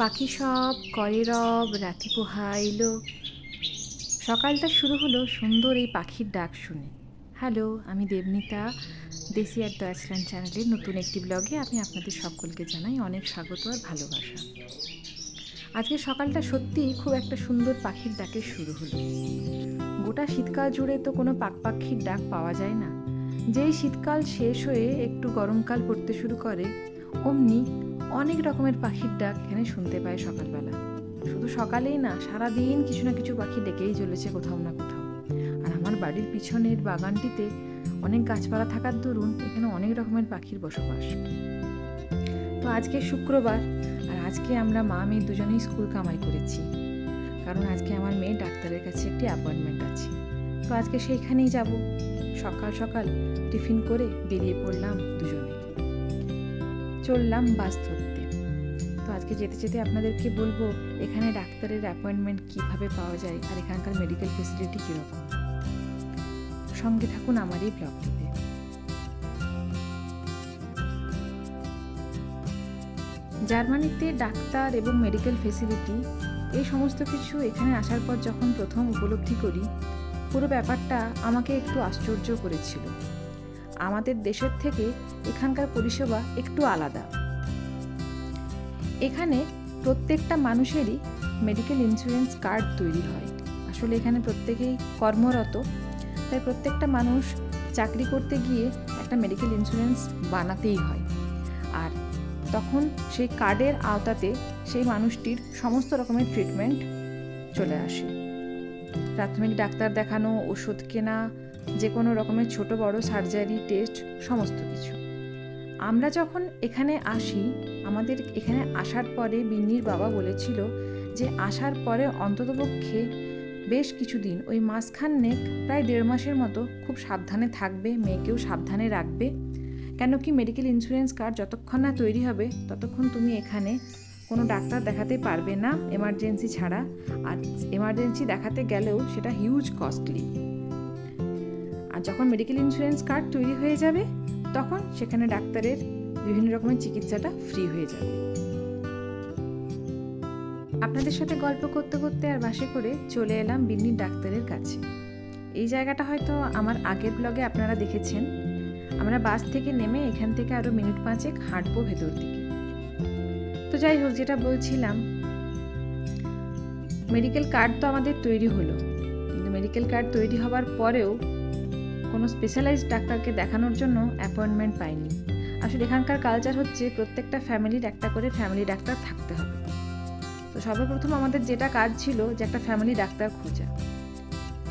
পাখি সব, করে রব রাতি পোহাইলো সকালটা শুরু হলো সুন্দর এই পাখির ডাক শুনে। হ্যালো, আমি দেবনিতা, দেশি আর দয়াসলান চ্যানেলের নতুন একটি ব্লগে আমি আপনাদের সকলকে জানাই অনেক স্বাগত আর ভালোবাসা। আজকে সকালটা সত্যিই খুব একটা সুন্দর পাখির ডাকে শুরু হলো। গোটা শীতকাল জুড়ে তো কোনো পাক পাখির ডাক পাওয়া যায় না। যেই শীতকাল শেষ হয়ে একটু গরমকাল পড়তে শুরু করে, অমনি অনেক রকমের পাখির ডাক এখানে শুনতে পায় সকালবেলা। শুধু সকালেই না, সারাদিন কিছু না কিছু পাখি ডেকেই চলেছে কোথাও না কোথাও। আর আমার বাড়ির পিছনের বাগানটিতে অনেক গাছপালা থাকার দরুন এখানে অনেক রকমের পাখির বসবাস। তো আজকে শুক্রবার, আর আজকে আমরা মা মেয়ে দুজনেই স্কুল কামাই করেছি। কারণ আজকে আমার মেয়ে ডাক্তারের কাছে একটি অ্যাপয়েন্টমেন্ট আছে। তো আজকে সেইখানেই যাব। সকাল সকাল টিফিন করে বেরিয়ে পড়লাম দুজনে। চললাম বাস ধরতে। তো আজকে যেতে যেতে আপনাদেরকে বলব, এখানে ডাক্তারের অ্যাপয়েন্টমেন্ট কীভাবে পাওয়া যায় আর এখানকার মেডিকেল ফেসিলিটি কীরকম। সঙ্গে থাকুন আমার এই ব্লগটিতে জার্মানিতে ডাক্তার এবং মেডিকেল ফেসিলিটি এই সমস্ত কিছু এখানে আসার পর যখন প্রথম উপলব্ধি করি, পুরো ব্যাপারটা আমাকে একটু আশ্চর্য করেছিল। আমাদের দেশের থেকে এখানকার পরিষেবা একটু আলাদা। এখানে প্রত্যেকটা মানুষেরই মেডিকেল ইন্স্যুরেন্স কার্ড তৈরি হয়। আসলে এখানে প্রত্যেকেই কর্মরত, তাই প্রত্যেকটা মানুষ চাকরি করতে গিয়ে একটা মেডিকেল ইন্স্যুরেন্স বানাতেই হয়। আর তখন সেই কার্ডের আওতাতে সেই মানুষটির সমস্ত রকমের ট্রিটমেন্ট চলে আসে। প্রাথমিক ডাক্তার দেখানো, ওষুধ কেনা যে কোনো রকমের ছোট বড় সার্জারি টেস্ট সমস্ত কিছু। আমরা যখন এখানে আসি, আমাদের এখানে আসার পরে বিন্নির বাবা বলেছিল যে আসার পরে অন্ততপক্ষে বেশ কিছুদিন, ওই মাসখানেক প্রায় দেড় মাসের মতো খুব সাবধানে থাকবে, মেয়েকেও সাবধানে রাখবে। কেন কি মেডিকেল ইন্স্যুরেন্স কার্ড যতক্ষণ না তৈরি হবে, ততক্ষণ তুমি এখানে কোনো ডাক্তার দেখাতে পারবে না এমার্জেন্সি ছাড়া। আর এমার্জেন্সি দেখাতে গেলেও সেটা হিউজ কস্টলি আর যখন মেডিকেল ইন্স্যুরেন্স কার্ড তৈরি হয়ে যাবে তখন সেখানে ডাক্তারের বিভিন্ন রকমের চিকিৎসাটা ফ্রি হয়ে যাবে আপনাদের সাথে গল্প করতে করতে আর বাসে করে চলে এলাম বিন্নির ডাক্তারের কাছে। এই জায়গাটা হয়তো আমার আগের ব্লগে আপনারা দেখেছেন। আমরা বাস থেকে নেমে এখান থেকে আরও মিনিট পাঁচেক হাঁটবো ভেতর দিকে। তো যাই হোক, যেটা বলছিলাম মেডিকেল কার্ড তো আমাদের তৈরি হলো। কিন্তু মেডিকেল কার্ড তৈরি হওয়ার পরেও কোনো স্পেশালাইজড ডাক্তারকে দেখানোর জন্য অ্যাপয়েন্টমেন্ট পাইনি। আসলে এখানকার কালচার হচ্ছে প্রত্যেকটা ফ্যামিলির একটা করে ফ্যামিলি ডাক্তার থাকতে হবে। তো সর্বপ্রথম আমাদের যেটা কাজ ছিল যে একটা ফ্যামিলি ডাক্তার খোঁজা।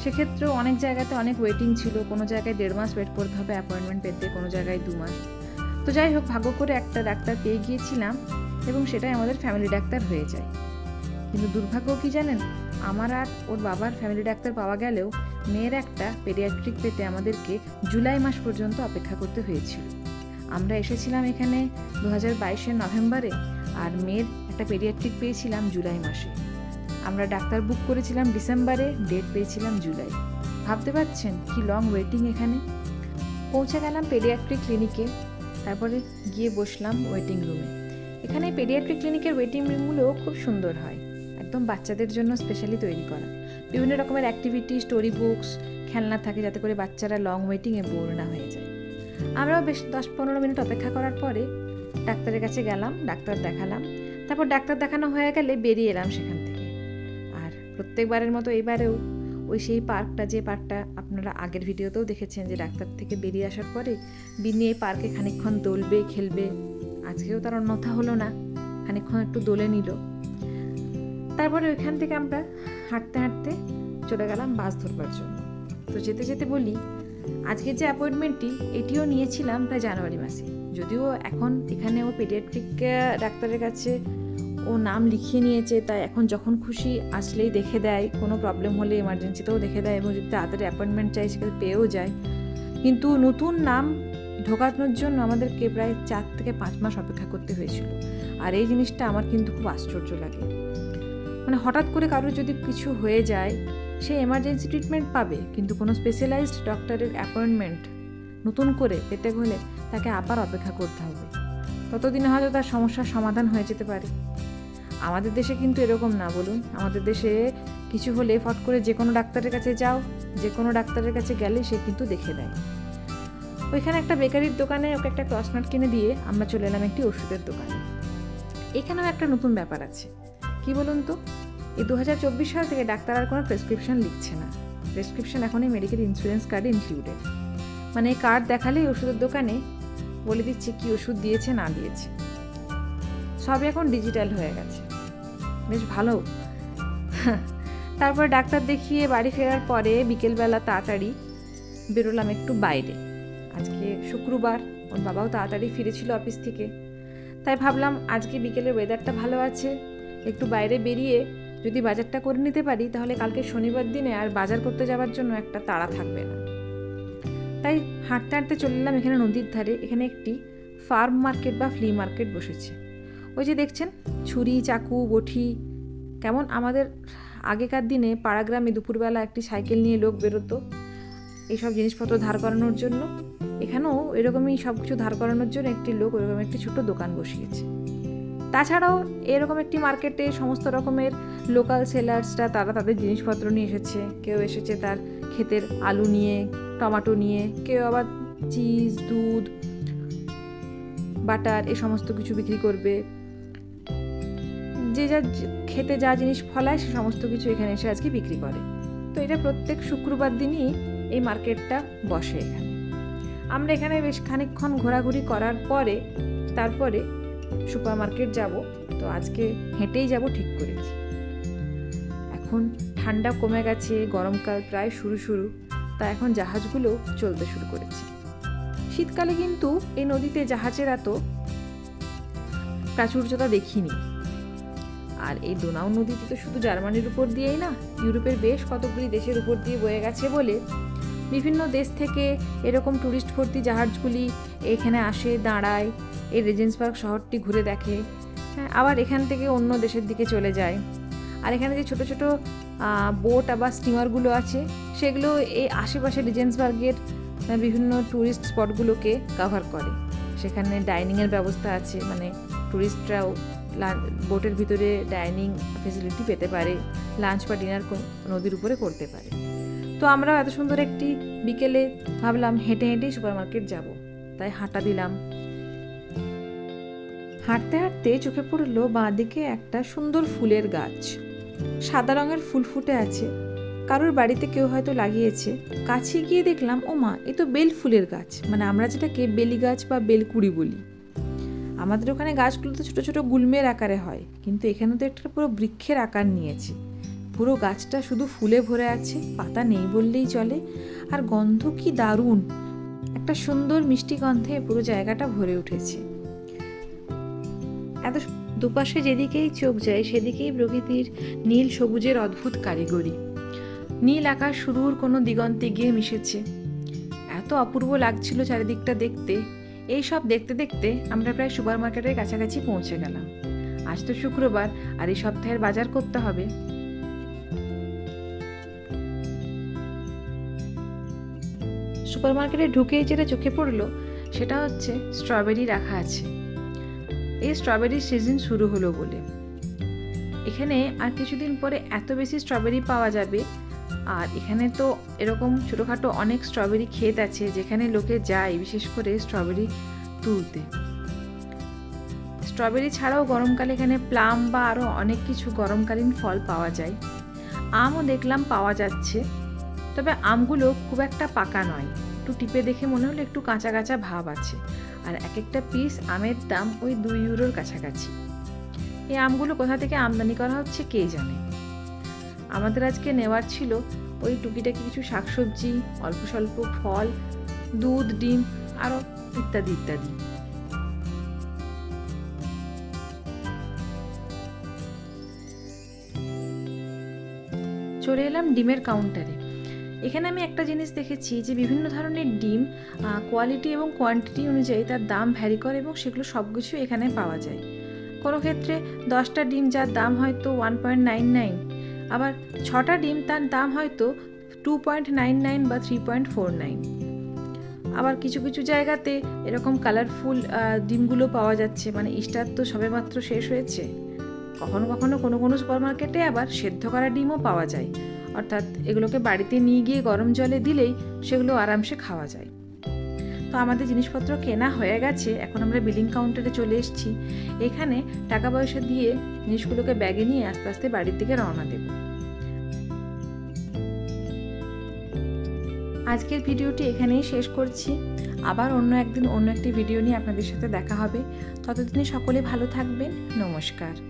সেক্ষেত্রেও অনেক জায়গাতে অনেক ওয়েটিং ছিল, কোনো জায়গায় দেড় মাস ওয়েট করতে হবে অ্যাপয়েন্টমেন্ট পেতে কোনো জায়গায় দু মাস। তো যাই হোক, ভাগ্য করে একটা ডাক্তার পেয়ে গিয়েছিলাম এবং সেটাই আমাদের ফ্যামিলি ডাক্তার হয়ে যায়। কিন্তু দুর্ভাগ্য কি জানেন? আমার আর ওর বাবার ফ্যামিলি ডাক্তার পাওয়া গেলেও মেয়ের একটা পেডিয়াট্রিক পেতে আমাদেরকে জুলাই মাস পর্যন্ত অপেক্ষা করতে হয়েছিল। আমরা এসেছিলাম এখানে দু হাজার বাইশের নভেম্বরে আর মেয়ের একটা পেডিয়াট্রিক পেয়েছিলাম জুলাই মাসে। আমরা ডাক্তার বুক করেছিলাম ডিসেম্বরে ডেট পেয়েছিলাম জুলাই। ভাবতে পারছেন কি লং ওয়েটিং এখানে? পৌঁছে গেলাম পেডিয়াট্রিক ক্লিনিকে তারপরে গিয়ে বসলাম ওয়েটিং রুমে এখানে পেডিয়াট্রিক ক্লিনিকের ওয়েটিং রুমগুলোও খুব সুন্দর হয়। একদম বাচ্চাদের জন্য স্পেশালি তৈরি করা। বিভিন্ন রকমের অ্যাক্টিভিটি স্টোরি বুকস খেলনা থাকে যাতে করে বাচ্চারা লং ওয়েটিংয়ে বোর না হয়ে যায়। আমরাও বেশ দশ পনেরো মিনিট অপেক্ষা করার পরে ডাক্তারের কাছে গেলাম, ডাক্তার দেখালাম। তারপর ডাক্তার দেখানো হয়ে গেলে বেরিয়ে এলাম সেখান থেকে। আর প্রত্যেকবারের মতো এবারেও ওই সেই পার্কটা, যে পার্কটা আপনারা আগের ভিডিওতেও দেখেছেন যে ডাক্তার থেকে বেরিয়ে আসার পরে বিনি এই পার্কে খানিকক্ষণ দোলবে খেলবে। আজকেও তার অন্যথা হলো না, খানিকক্ষণ একটু দোলে নিল। তারপরে ওইখান থেকে আমরা হাঁটতে হাঁটতে চলে গেলাম বাস ধরবার জন্য। তো যেতে যেতে বলি, আজকের যে অ্যাপয়েন্টমেন্টটি এটিও নিয়েছিলাম প্রায় জানুয়ারি মাসে। যদিও এখন এখানে ও পেডিয়াট্রিক ডাক্তারের কাছে ও নাম লিখিয়ে নিয়েছে, তাই এখন যখন খুশি আসলেই দেখে দেয়। কোনো প্রবলেম হলে এমার্জেন্সিতেও দেখে দেয় এবং যদি তাড়াতাড়ি অ্যাপয়েন্টমেন্ট চাই সেখানে পেয়েও যায়। কিন্তু নতুন নাম ঢোকানোর জন্য আমাদেরকে প্রায় চার থেকে পাঁচ মাস অপেক্ষা করতে হয়েছিল। আর এই জিনিসটা আমার কিন্তু খুব আশ্চর্য লাগে। মানে হঠাৎ করে কারোর যদি কিছু হয়ে যায়, সে এমার্জেন্সি ট্রিটমেন্ট পাবে, কিন্তু কোনো স্পেশালাইজড ডক্টরের অ্যাপয়েন্টমেন্ট নতুন করে পেতে হলে তাকে আবার অপেক্ষা করতে হবে। ততদিনে হয়তো তার সমস্যার সমাধান হয়ে যেতে পারে। আমাদের দেশে কিন্তু এরকম না, বলুন। আমাদের দেশে কিছু হলে ফট করে যে কোনো ডাক্তারের কাছে যাও, যে কোনো ডাক্তারের কাছে গেলে সে কিন্তু দেখে দেয় ওইখানে একটা বেকারির দোকানে ওকে একটা ক্রসনাট কিনে দিয়ে আমরা চলে এলাম একটি ওষুধের দোকানে। এখানেও একটা নতুন ব্যাপার আছে। কি বলুন তো? এই দু হাজার চব্বিশ সাল থেকে ডাক্তার আর কোনো প্রেসক্রিপশন লিখছে না। প্রেসক্রিপশন এখন এই মেডিকেল ইন্স্যুরেন্স কার্ডে ইনক্লুডেড মানে এই কার্ড দেখালেই ওষুধের দোকানে বলে দিচ্ছে কি ওষুধ দিয়েছে, না দিয়েছে। সবই এখন ডিজিটাল হয়ে গেছে। বেশ ভালো। তারপর ডাক্তার দেখিয়ে বাড়ি ফেরার পরে বিকেলবেলা তাড়াতাড়ি বেরোলাম একটু বাইরে। আজকে শুক্রবার, ওর বাবাও তাড়াতাড়ি ফিরেছিল অফিস থেকে। তাই ভাবলাম আজকে বিকেলের ওয়েদারটা ভালো আছে। একটু বাইরে বেরিয়ে যদি বাজারটা করে নিতে পারি, তাহলে কালকে শনিবার দিনে আর বাজার করতে যাওয়ার জন্য একটা তাড়া থাকবে না। তাই হাঁটতে হাঁটতে চলে এলাম এখানে নদীর ধারে। এখানে একটি ফার্ম মার্কেট বা ফ্লি মার্কেট বসেছে। ওই যে দেখছেন, ছুরি, চাকু বটি কেমন আমাদের আগেকার দিনে পাড়াগ্রামে দুপুরবেলা একটি সাইকেল নিয়ে লোক বেরোতো, এইসব জিনিসপত্র ধার করানোর জন্য। এখানেও এরকমই সব কিছু ধার করানোর জন্য একটি লোক ওরকম একটি ছোট দোকান বসিয়েছে। তাছাড়াও এরকম একটি মার্কেটে সমস্ত রকমের লোকাল সেলার্সরা তারা তাদের জিনিসপত্র নিয়ে এসেছে। কেউ এসেছে তার ক্ষেতের আলু নিয়ে, টমাটো নিয়ে, কেউ আবার চিজ দুধ বাটার এ সমস্ত কিছু বিক্রি করবে। যে যা খেতে যা জিনিস ফলায় সে সমস্ত কিছু এখানে এসে আজকে বিক্রি করে। তো এটা প্রত্যেক শুক্রবার দিনই এই মার্কেটটা বসে এখানে। আমরা এখানে বেশ খানিকক্ষণ ঘোরাঘুরি করার পরে, তারপরে সুপার মার্কেট যাব, তো আজকে হেঁটেই যাব ঠিক করেছি এখন ঠান্ডা কমে গেছে, গরমকাল প্রায় শুরু শুরু, তা এখন জাহাজগুলো চলতে শুরু করেছে। শীতকালে কিন্তু এই নদীতে জাহাজের এত প্রাচুর্যতা দেখিনি। আর এই ডোনাউ নদীতে তো শুধু জার্মানির উপর দিয়েই না, ইউরোপের বেশ কতগুলি দেশের উপর দিয়ে বয়ে গেছে বলে বিভিন্ন দেশ থেকে এরকম ট্যুরিস্ট ভর্তি জাহাজগুলি এখানে আসে, দাঁড়ায়। এই রেজেন্সবার্গ শহরটি ঘুরে দেখে হ্যাঁ আবার এখান থেকে অন্য দেশের দিকে চলে যায়। আর এখানে যে ছোট ছোট বোট আবার স্টিমারগুলো আছে, সেগুলো এই আশেপাশে রিজেন্সবার্গের বিভিন্ন ট্যুরিস্ট স্পটগুলোকে কভার করে। সেখানে ডাইনিংয়ের ব্যবস্থা আছে মানে ট্যুরিস্টরাও বোটের ভিতরে ডাইনিং ফেসিলিটি পেতে পারে লাঞ্চ বা ডিনার নদীর উপরে করতে পারে। তো আমরা এত সুন্দর একটি বিকেলে ভাবলাম হেঁটে হেঁটেই সুপার মার্কেট যাব। তাই হাঁটা দিলাম। হাঁটতে হাঁটতে চোখে পড়ল বাঁদিকে একটা সুন্দর ফুলের গাছ। সাদা রঙের ফুল ফুটে আছে। কারোর বাড়িতে কেউ হয়তো লাগিয়েছে। কাছে গিয়ে দেখলাম ও মা এ তো বেল ফুলের গাছ। মানে আমরা যেটাকে বেলি গাছ বা বেলকুড়ি বলি। আমাদের ওখানে গাছগুলো তো ছোটো ছোটো গুলমের আকারে হয়। কিন্তু এখানে তো একটা পুরো বৃক্ষের আকার নিয়েছে। পুরো গাছটা শুধু ফুলে ভরে আছে, পাতা নেই বললেই চলে। আর গন্ধ কি দারুণ! একটা সুন্দর মিষ্টি গন্ধে পুরো জায়গাটা ভরে উঠেছে। এত দুপাশে যেদিকেই চোখ যায়, সেদিকেই প্রকৃতির নীল সবুজের অদ্ভুত কারিগরি। নীল আকাশ শুরুর কোনো দিগন্তে গিয়ে মিশেছে। এত অপূর্ব লাগছিল চারিদিকটা দেখতে। এই সব দেখতে দেখতে আমরা প্রায় সুপার মার্কেটের কাছাকাছি পৌঁছে গেলাম। আজ তো শুক্রবার, আর এই সপ্তাহের বাজার করতে হবে। সুপার মার্কেটে ঢুকেই যেটা চোখে পড়ল, সেটা হচ্ছে স্ট্রবেরি রাখা আছে। এই স্ট্রবেরির সিজন শুরু হলো বলে। এখানে আর কিছুদিন পরে এত বেশি স্ট্রবেরি পাওয়া যাবে। আর এখানে তো এরকম ছোটোখাটো অনেক স্ট্রবেরি ক্ষেত আছে যেখানে লোকে যায় বিশেষ করে স্ট্রবেরি তুলতে। স্ট্রবেরি ছাড়াও গরমকালে এখানে প্লাম বা আরও অনেক কিছু গরমকালীন ফল পাওয়া যায়। আমও দেখলাম পাওয়া যাচ্ছে। তবে আমগুলো খুব একটা পাকা নয়। একটু টিপে দেখে মনে হলো একটু কাঁচা কাঁচা ভাব আছে। আর এক একটা পিস আমের দাম ওই দুই ইউরোর কাছাকাছি। এই আমগুলো কোথা থেকে আমদানি করা হচ্ছে কে জানে? আমাদের আজকে নেওয়ার ছিল ওই টুকিটাকি কিছু শাকসবজি, অল্প স্বল্প ফল, দুধ, ডিম আরও ইত্যাদি ইত্যাদি। চলে এলাম ডিমের কাউন্টারে এখানে আমি একটা জিনিস দেখেছি যে বিভিন্ন ধরনের ডিম কোয়ালিটি এবং কোয়ান্টিটি অনুযায়ী তার দাম ভ্যারি করে এবং সেগুলো সব কিছু এখানে পাওয়া যায়। কোনো ক্ষেত্রে দশটা ডিম যার দাম হয়তো ওয়ান পয়েন্ট নাইন নাইন আবার ছটা ডিম তার দাম হয়তো টু পয়েন্ট নাইন নাইন বা থ্রি পয়েন্ট ফোর নাইন আবার কিছু কিছু জায়গাতে এরকম কালারফুল ডিমগুলো পাওয়া যাচ্ছে মানে ইস্টার তো সবেমাত্র শেষ হয়েছে। কখনো কখনো কোনো কোনো সুপার মার্কেটে আবার সেদ্ধ করা ডিমও পাওয়া যায়। অর্থাৎ এগুলোকে বাড়িতে নিয়ে গিয়ে গরম জলে দিলেই সেগুলো আরামসে খাওয়া যায়। তো আমাদের জিনিসপত্র কেনা হয়ে গেছে, এখন আমরা বিলিং কাউন্টারে চলে এসেছি। এখানে টাকা পয়সা দিয়ে জিনিসগুলোকে ব্যাগে নিয়ে আস্তে আস্তে বাড়ির দিকে রওনা দেব। আজকের ভিডিওটি এখানেই শেষ করছি। আবার অন্য একদিন অন্য একটি ভিডিও নিয়ে আপনাদের সাথে দেখা হবে। ততদিনে সকলে ভালো থাকবেন। নমস্কার।